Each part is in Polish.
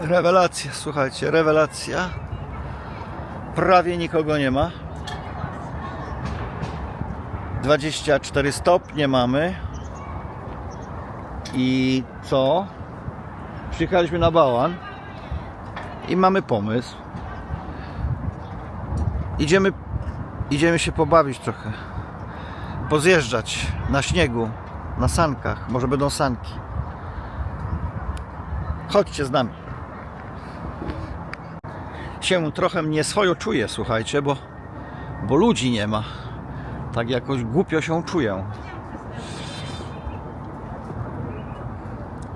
Rewelacja, słuchajcie, rewelacja. Prawie nikogo nie ma. 24 stopnie mamy. I co? Przyjechaliśmy na bałan i mamy pomysł. Idziemy, idziemy się pobawić trochę. Pozjeżdżać na śniegu, na sankach. Może będą sanki. Chodźcie z nami. Się trochę nieswojo czuję, słuchajcie, bo, bo ludzi nie ma. Tak jakoś głupio się czuję.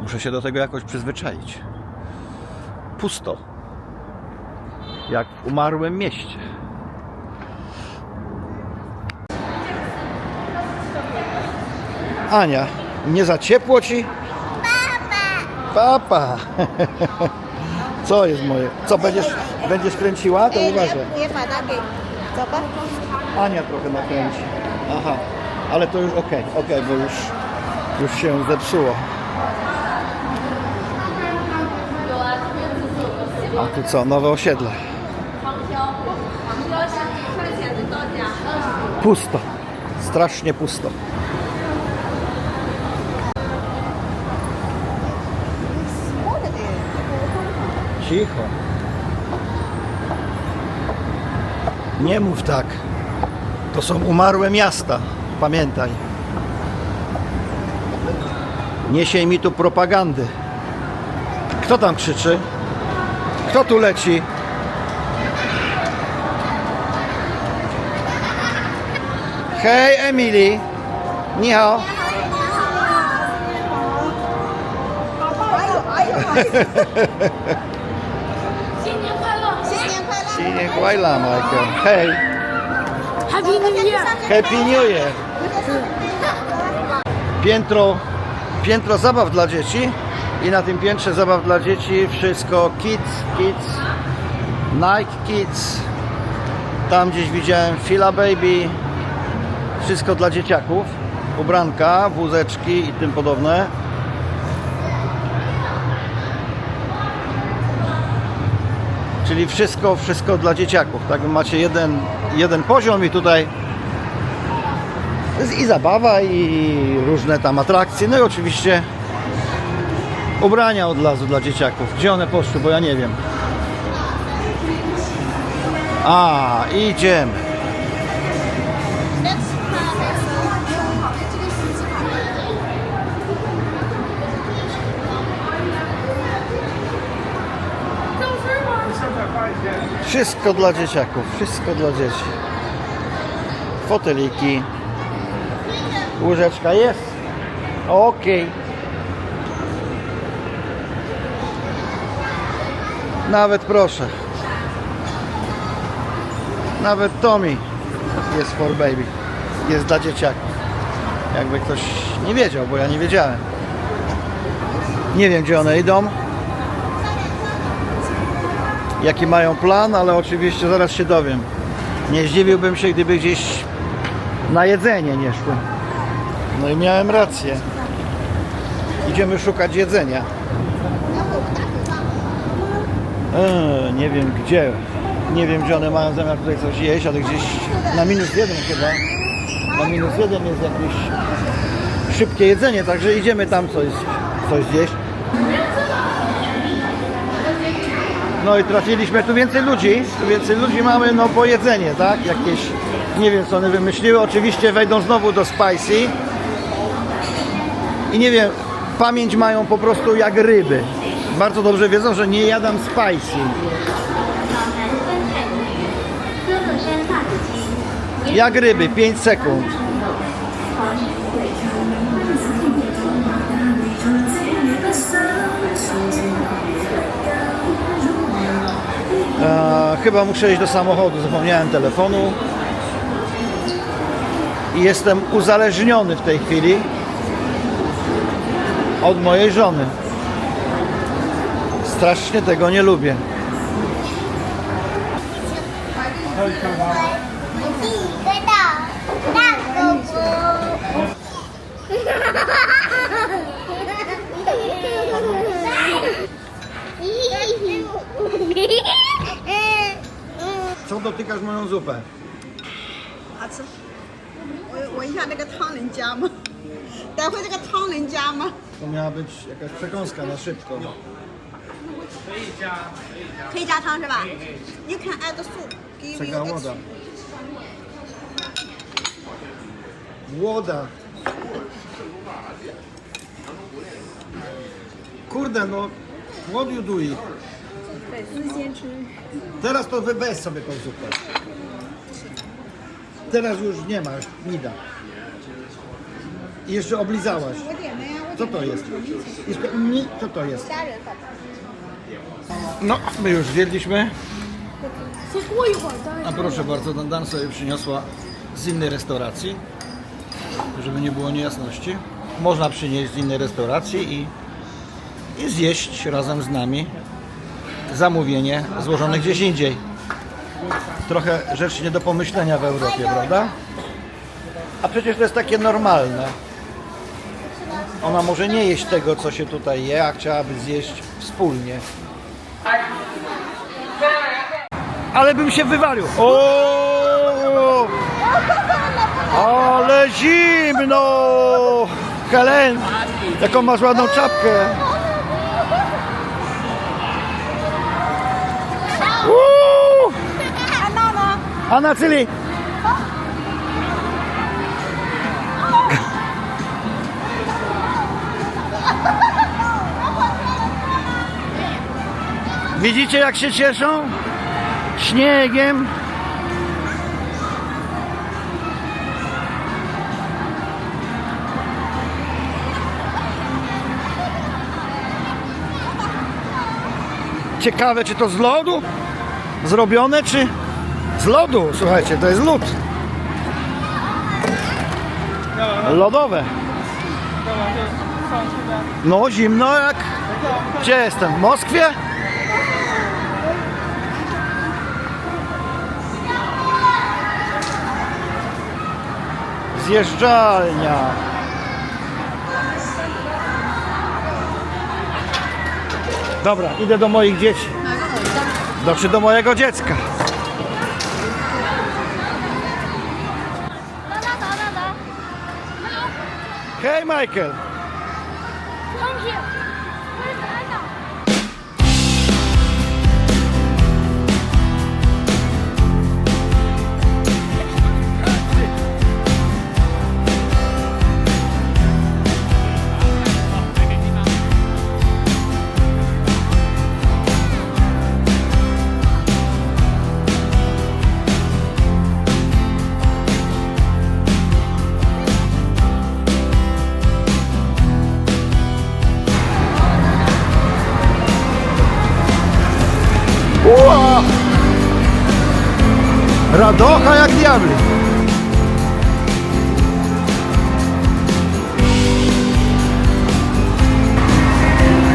Muszę się do tego jakoś przyzwyczaić. Pusto. Jak w umarłym mieście. Ania, nie za ciepło ci? Papa! Co jest moje? Co będziesz, będziesz kręciła? To uważaj. Nie pada, Coba? Ania trochę nakręci. Aha, ale to już okej, okej, bo już, już się zepsuło. A tu co? Nowe osiedle. Pusto. Strasznie pusto. Cicho. Nie mów tak. To są umarłe miasta. Pamiętaj. Nie siej mi tu propagandy. Kto tam krzyczy? Kto tu leci? Hej, Emily. Ni hao. Hispanic white Happy New Year. Happy New Year. Piętro, piętro zabaw dla dzieci i na tym piętrze zabaw dla dzieci wszystko kids, kids, Nike Kids. Tam gdzieś widziałem Fila Baby. Wszystko dla dzieciaków. Ubranka, wózeczki i tym podobne. Czyli wszystko, wszystko dla dzieciaków. Tak macie jeden, jeden poziom i tutaj i zabawa, i różne tam atrakcje. No i oczywiście ubrania od razu dla dzieciaków. Gdzie one poszły, bo ja nie wiem. A, idziemy. Wszystko dla dzieciaków, wszystko dla dzieci. Foteliki. Łyżeczka jest. Okej. Nawet proszę. Nawet Tommy jest for baby. Jest dla dzieciaków. Jakby ktoś nie wiedział, bo ja nie wiedziałem. Nie wiem gdzie one idą. Jaki mają plan, ale oczywiście zaraz się dowiem. Nie zdziwiłbym się, gdyby gdzieś na jedzenie nie szły. No i miałem rację. Idziemy szukać jedzenia. Eee, nie wiem gdzie. Nie wiem gdzie one mają zamiar tutaj coś jeść, ale gdzieś na minus jeden chyba. Na minus jeden jest jakieś szybkie jedzenie, także idziemy tam coś, coś zjeść. No i trafiliśmy, tu więcej ludzi, tu więcej ludzi mamy, no po jedzenie, tak? Jakieś, nie wiem co one wymyśliły, oczywiście wejdą znowu do Spicy. I nie wiem, pamięć mają po prostu jak ryby. Bardzo dobrze wiedzą, że nie jadam spicy. Jak ryby, 5 sekund. E, chyba muszę iść do samochodu, zapomniałem telefonu. I jestem uzależniony w tej chwili od mojej żony. Strasznie tego nie lubię. dotykasz moją zupę? 好吃。我闻一下那个汤能加吗？待会这个汤能加吗？ To miała być jakaś przekąska na szybko. 可以加汤是吧？You can add soup. Give you Czeka łoda. extra. Łoda. Kurde, no. What you Teraz to wy sobie tą zupę. Teraz już nie ma, nie da. I jeszcze oblizałaś. Co to jest? Jeszcze, co to jest? No, my już zjedliśmy. A proszę bardzo, Dan sobie przyniosła z innej restauracji, żeby nie było niejasności. Można przynieść z innej restauracji i, i zjeść razem z nami zamówienie złożone gdzieś indziej. Trochę rzecz nie do pomyślenia w Europie, prawda? A przecież to jest takie normalne. Ona może nie jeść tego, co się tutaj je, a chciałaby zjeść wspólnie. Ale bym się wywalił. O! Ale zimno! Helen, jaką masz ładną czapkę. 吗？A na cyli? Widzicie jak się cieszą? Śniegiem. Ciekawe czy to z lodu zrobione czy z lodu? Słuchajcie, to jest lód. Lodowe. No zimno jak... Gdzie jestem? W Moskwie? Zjeżdżalnia. Dobra, idę do moich dzieci. Znaczy do mojego dziecka. Hej Michael.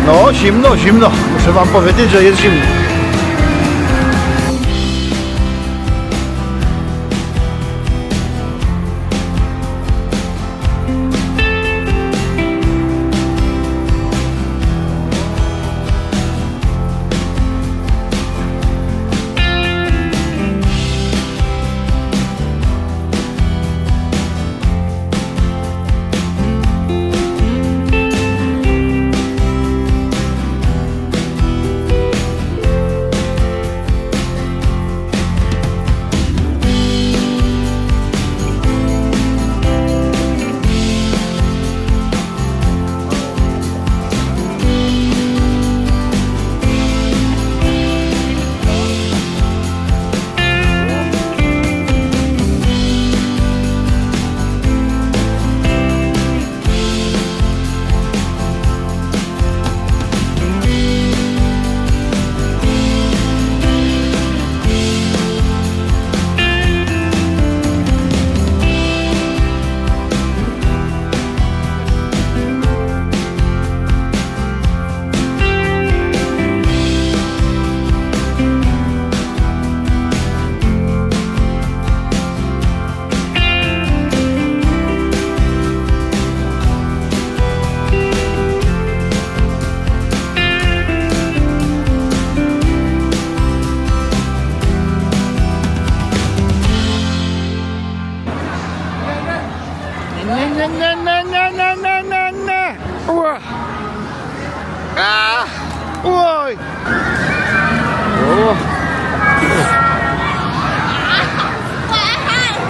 No, zimno, zimno. Muszę wam powiedzieć, że jest zimno.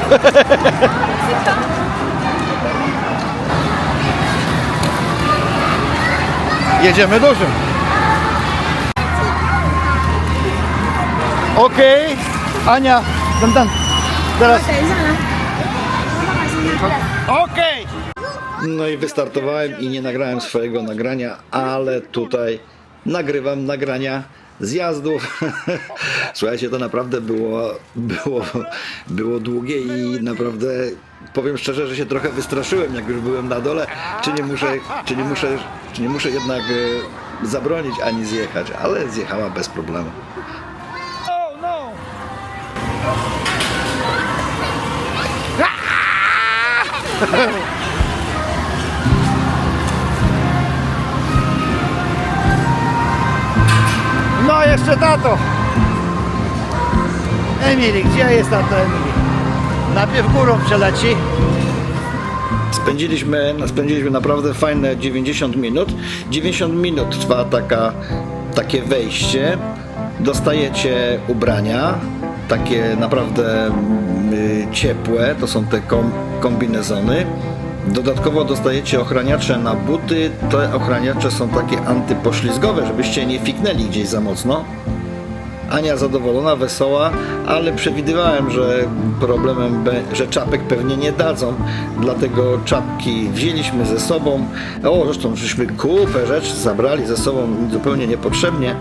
Jedziemy dużym. Okej. Ania, dan, dan. Teraz. Okej. No i wystartowałem i nie nagrałem swojego nagrania, ale tutaj nagrywam nagrania zjazdów. Słuchajcie, to naprawdę było, było, było długie i naprawdę powiem szczerze, że się trochę wystraszyłem, jak już byłem na dole, czy nie muszę, czy nie muszę, czy nie muszę jednak e, zabronić ani zjechać, ale zjechała bez problemu. Oh no! jeszcze tato. Emily, gdzie jest tato Emily? Najpierw górą przeleci. Spędziliśmy, spędziliśmy naprawdę fajne 90 minut. 90 minut trwa taka, takie wejście. Dostajecie ubrania, takie naprawdę y, ciepłe, to są te kom, kombinezony. Dodatkowo dostajecie ochraniacze na buty. Te ochraniacze są takie antypoślizgowe, żebyście nie fiknęli gdzieś za mocno. Ania zadowolona, wesoła, ale przewidywałem, że problemem, że czapek pewnie nie dadzą, dlatego czapki wzięliśmy ze sobą. O, zresztą żeśmy kupę rzeczy zabrali ze sobą zupełnie niepotrzebnie.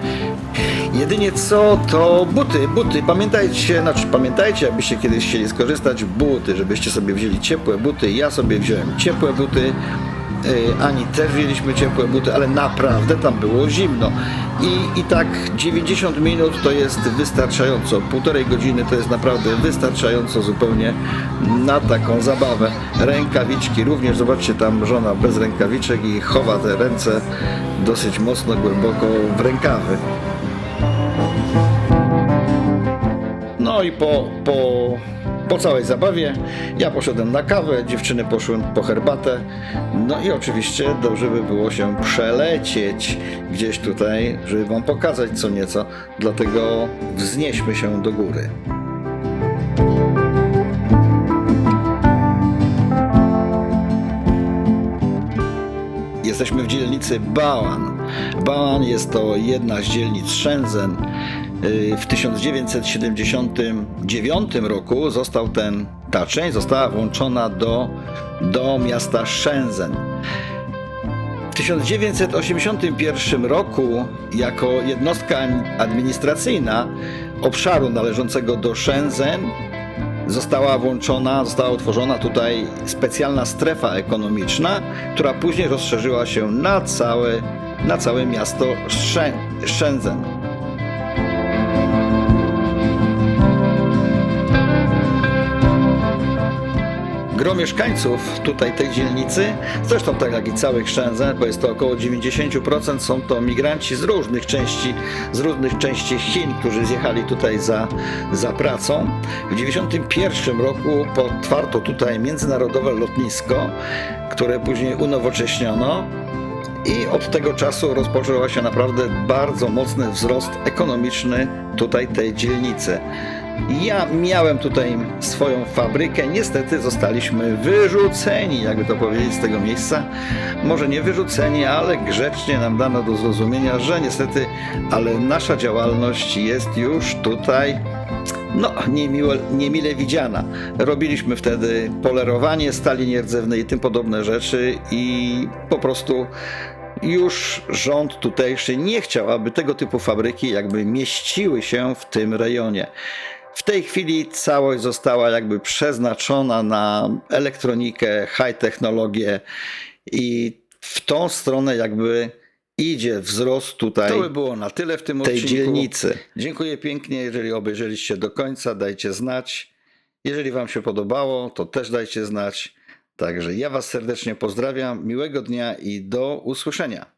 Jedynie co, to buty, buty. Pamiętajcie, znaczy pamiętajcie, jakbyście kiedyś chcieli skorzystać, buty, żebyście sobie wzięli ciepłe buty. Ja sobie wziąłem ciepłe buty. Yy, Ani też wzięliśmy ciepłe buty, ale naprawdę tam było zimno. I, I tak 90 minut to jest wystarczająco, półtorej godziny to jest naprawdę wystarczająco zupełnie na taką zabawę. Rękawiczki również, zobaczcie tam żona bez rękawiczek i chowa te ręce dosyć mocno, głęboko w rękawy. No i po, po, po całej zabawie ja poszedłem na kawę, dziewczyny poszły po herbatę. No i oczywiście dobrze by było się przelecieć gdzieś tutaj, żeby Wam pokazać co nieco. Dlatego wznieśmy się do góry. Jesteśmy w dzielnicy Bałan. Bałan jest to jedna z dzielnic Shenzhen. Y, W 1979 roku został ten, ta część została włączona do, do miasta Shenzhen. W 1981 roku jako jednostka administracyjna obszaru należącego do Shenzhen została włączona, została utworzona tutaj specjalna strefa ekonomiczna, która później rozszerzyła się na całe, na całe miasto Shenzhen. Gro mieszkańców tutaj tej dzielnicy, zresztą tak jak i całych Shenzhen, bo jest to około 90%, są to migranci z różnych części, z różnych części Chin, którzy zjechali tutaj za, za pracą. W 91 roku otwarto tutaj międzynarodowe lotnisko, które później unowocześniono. I od tego czasu rozpoczął się naprawdę bardzo mocny wzrost ekonomiczny tutaj tej dzielnicy. Ja miałem tutaj swoją fabrykę, niestety zostaliśmy wyrzuceni, jakby to powiedzieć, z tego miejsca. Może nie wyrzuceni, ale grzecznie nam dano do zrozumienia, że niestety, ale nasza działalność jest już tutaj no, niemiłe, niemile widziana. Robiliśmy wtedy polerowanie stali nierdzewnej i tym podobne rzeczy i po prostu już rząd tutejszy nie chciał, aby tego typu fabryki jakby mieściły się w tym rejonie. W tej chwili całość została jakby przeznaczona na elektronikę, high technologię i w tą stronę jakby idzie wzrost tutaj. To by było na tyle w tym tej odcinku. dzielnicy. Dziękuję pięknie, jeżeli obejrzeliście do końca, dajcie znać. Jeżeli Wam się podobało, to też dajcie znać. Także ja Was serdecznie pozdrawiam, miłego dnia i do usłyszenia.